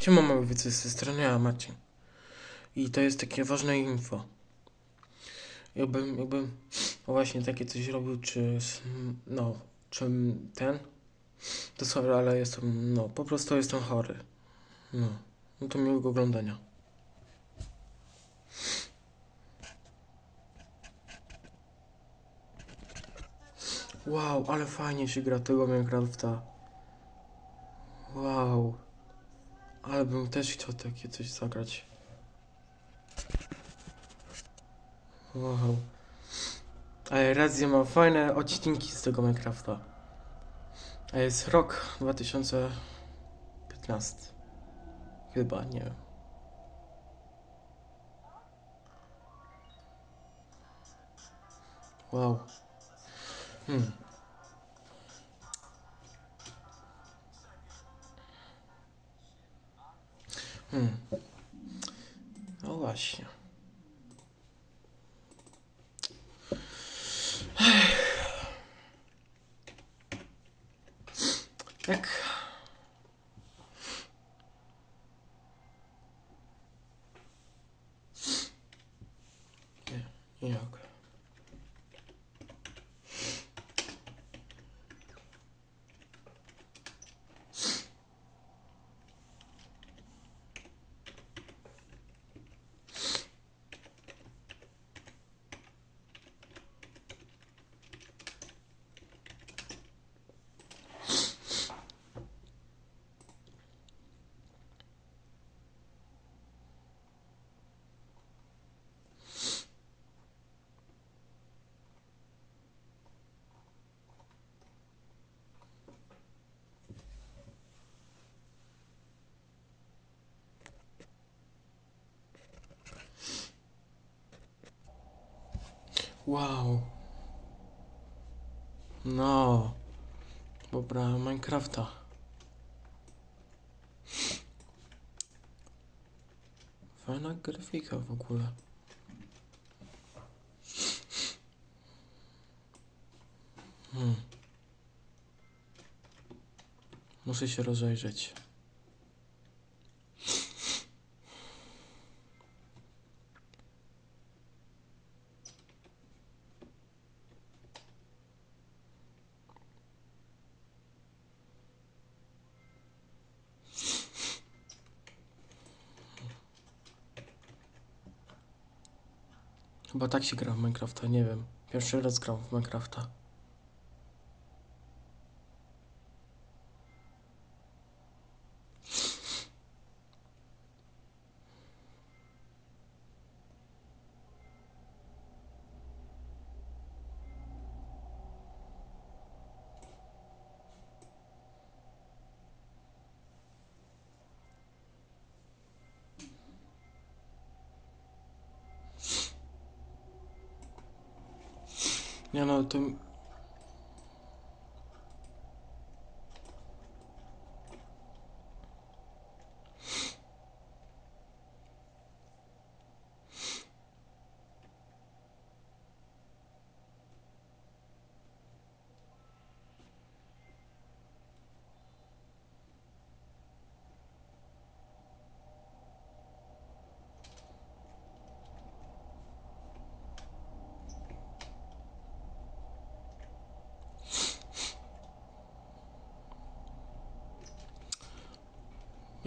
Siema mały wicy, z tej strony ja, Marcin. I to jest takie ważne info. Jakbym, jakbym właśnie takie coś robił, czy no, czym ten, to sorry, ale jestem, no, po prostu jestem chory. No, no to miłego oglądania. Wow, ale fajnie się gra tego Minecrafta. Wow. Ale bym też chciał takie coś zagrać. Wow. Ale Razzie ma fajne odcinki z tego Minecrafta. A jest rok 2015. Chyba, nie wiem. Wow. Hmm. Hmm. No właśnie. Jak? Nie, jak? Wow. No. Pobrałem Minecrafta. Fajna grafika w ogóle. Hmm. Muszę się rozejrzeć. Chyba tak się gra w Minecrafta, nie wiem. Pierwszy raz gram w Minecrafta. Nie no, to...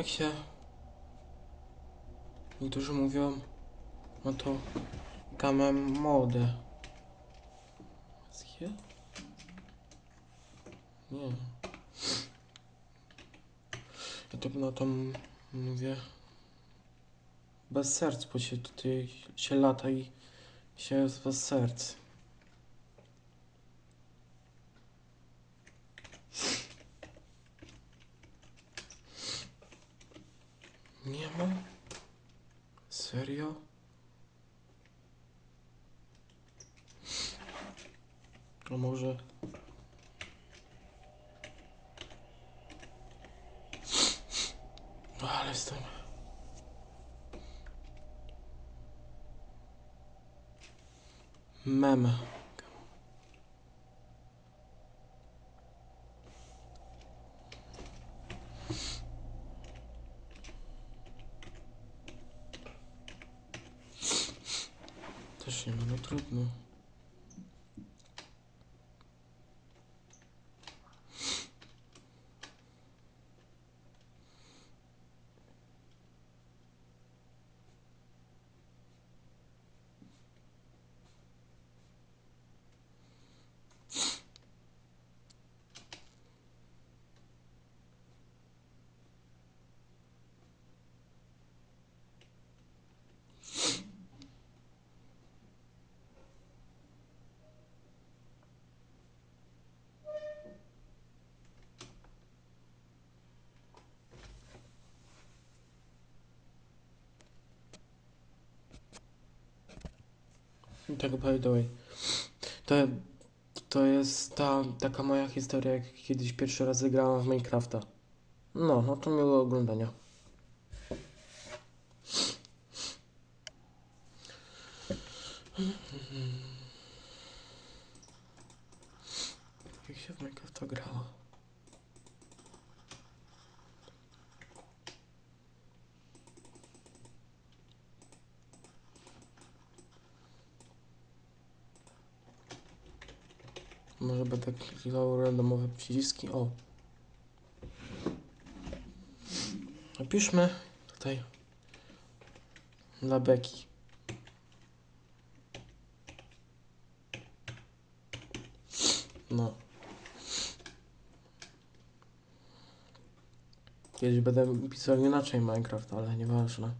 Jak się... Niektórzy mówią... No to... Gamę mode. Skie? Nie. Ja to na to m- mówię... Bez serc, bo się tutaj się lata i się jest bez serc. Nie ma? Serio? A może... No, ale jestem... Mem. właśnie, no, no trudno. Tak, by the way. To, to jest ta taka moja historia, jak kiedyś pierwszy raz zagrałem w Minecrafta. No, no to miło oglądania. Jak się w Minecrafta grało? Może będę klikał randomowe przyciski. O. Napiszmy tutaj dla Beki. No. Kiedyś będę pisał inaczej Minecraft, ale nieważne.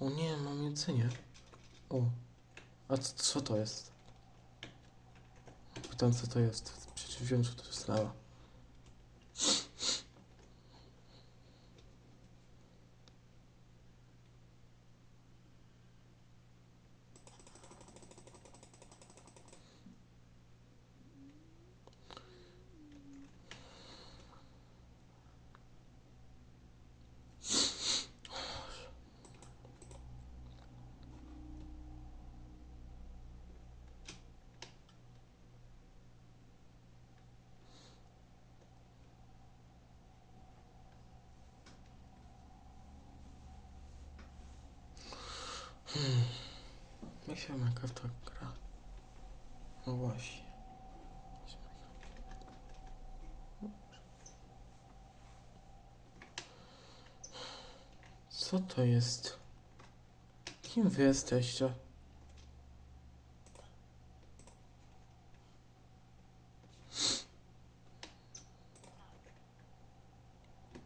O nie, mam jedzenie. O. A co, co to jest? Pytam co to jest. Przecież wiem, że to jest lawa. Hmm. Jak się w Minecrafta gra? No właśnie. Co to jest? Kim wy jesteście?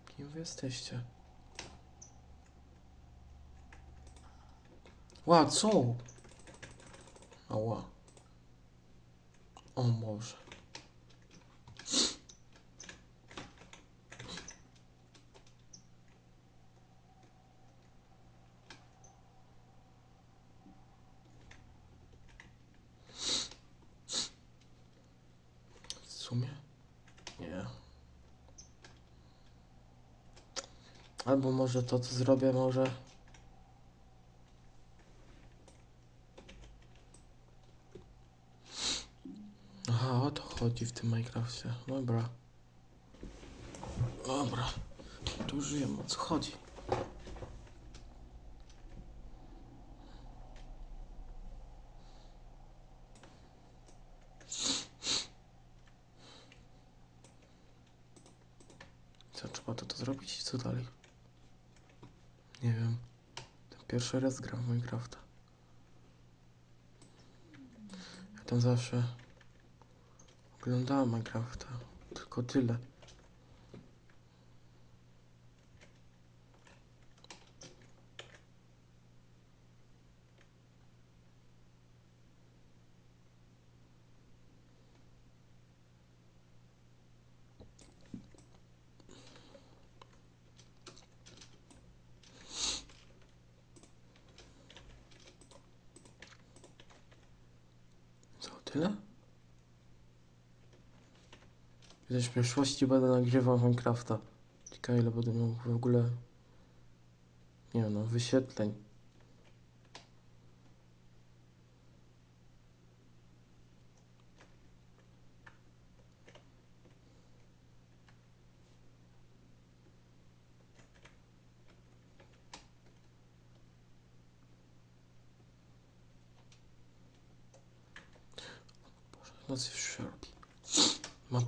Kim wy jesteście? Ła, co? Ała. O Boże. W sumie? Nie. Albo może to, co zrobię, może... Aha, o to chodzi w tym Minecrafcie. Dobra. Dobra. Tu już wiem o co chodzi. Co, trzeba to, to zrobić i co dalej? Nie wiem. Pierwszy raz gram w Minecrafta. Ja tam zawsze oglądałem Minecrafta. Tylko tyle. Co, tyle? Kiedyś w przyszłości będę nagrywał Minecrafta. Ciekawe ile będę miał w ogóle... Nie no, wyświetleń. nocy już się robi.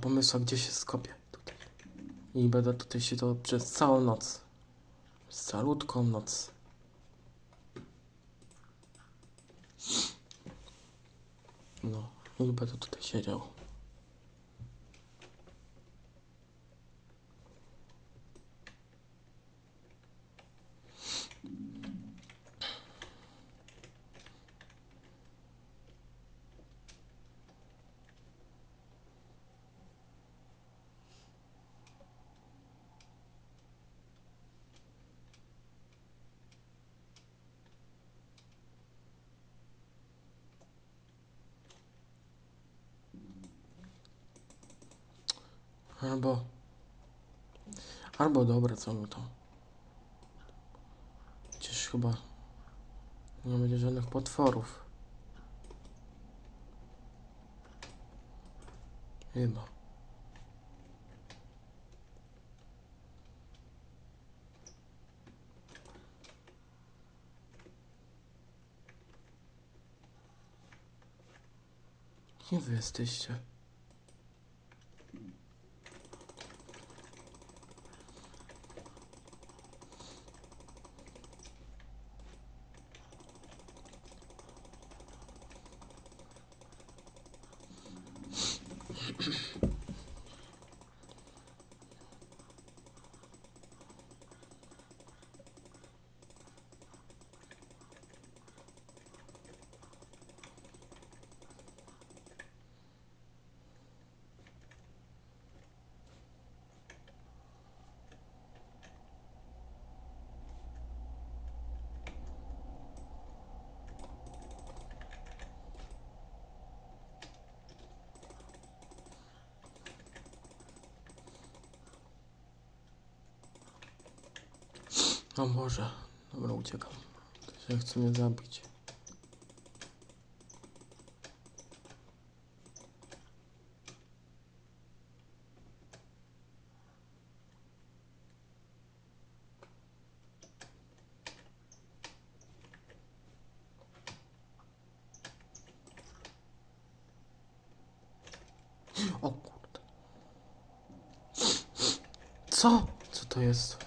Mam pomysł, gdzie się skopię tutaj. I będę tutaj się to przez całą noc. Przez calutką noc. No, i będę tutaj siedział. Albo. Albo dobra, co mi to. Przecież chyba nie będzie żadnych potworów. Chyba. Kim wy jesteście? O Boże, dobra, uciekam. To się chce mnie zabić. O kurde. Co? Co to jest?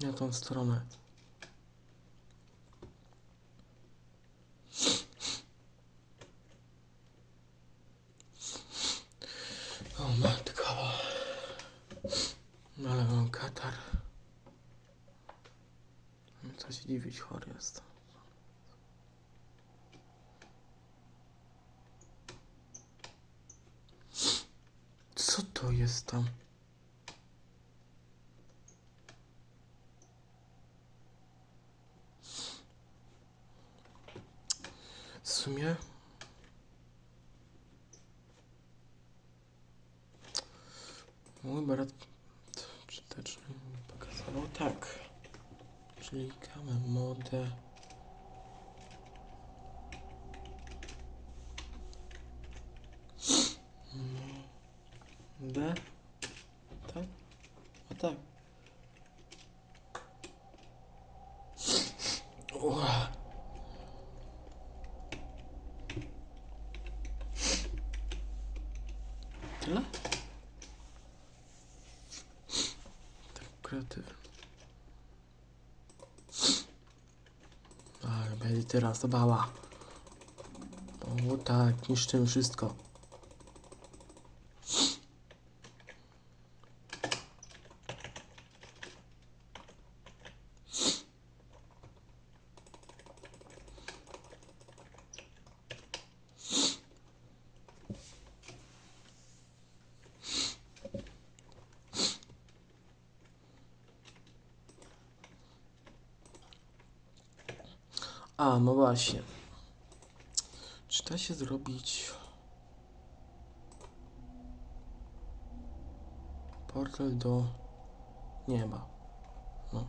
Nie tą stronę. O matko. Ale mam katar. Co się dziwić, chory jest. Co to jest tam? W sumie. Brat przyteczny mi pokazywał tak. Klikamy modę. D. Tak? A tak. Ua. Tyle? Tak kreatywny. Ale będzie teraz zabawa. O tak, niszczymy wszystko. A, no właśnie. Czy da się zrobić portal do nieba. No.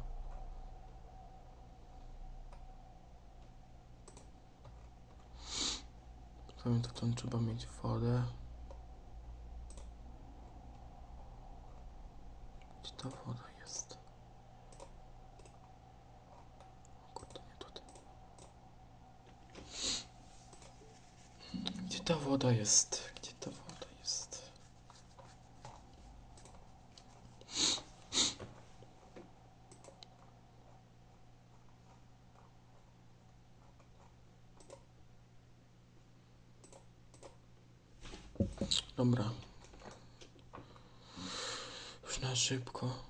Pamiętam, tam trzeba mieć wodę. Gdzie ta woda jest? O kurde, nie tutaj. Gdzie ta woda jest? Gdzie ta woda jest? Dobra. Już na szybko.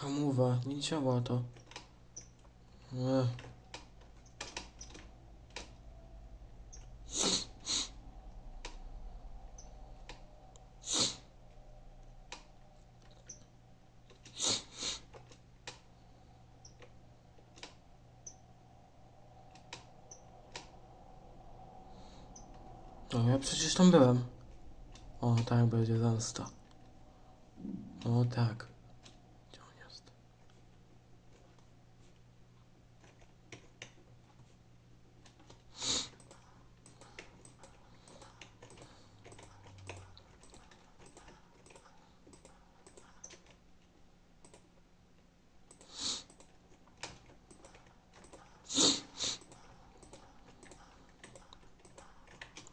Ach, hamowa, nie działa to. Ech. No ja przecież tam byłem. O, tak będzie zemsta. O, tak. Gdzie on jest?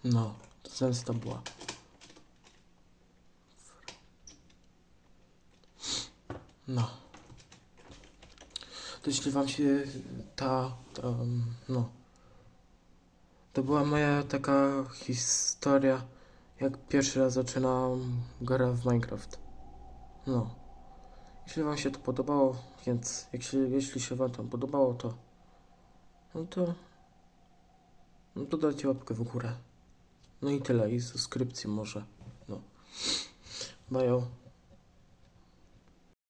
No, to zemsta była. No. To jeśli wam się ta, ta no. To była moja taka historia, jak pierwszy raz zaczynałam grę w Minecraft. No. Jeśli wam się to podobało, więc jeśli, jeśli się wam to podobało, to no to no to dajcie łapkę w górę. No i tyle, i subskrypcję może. No. Bajo.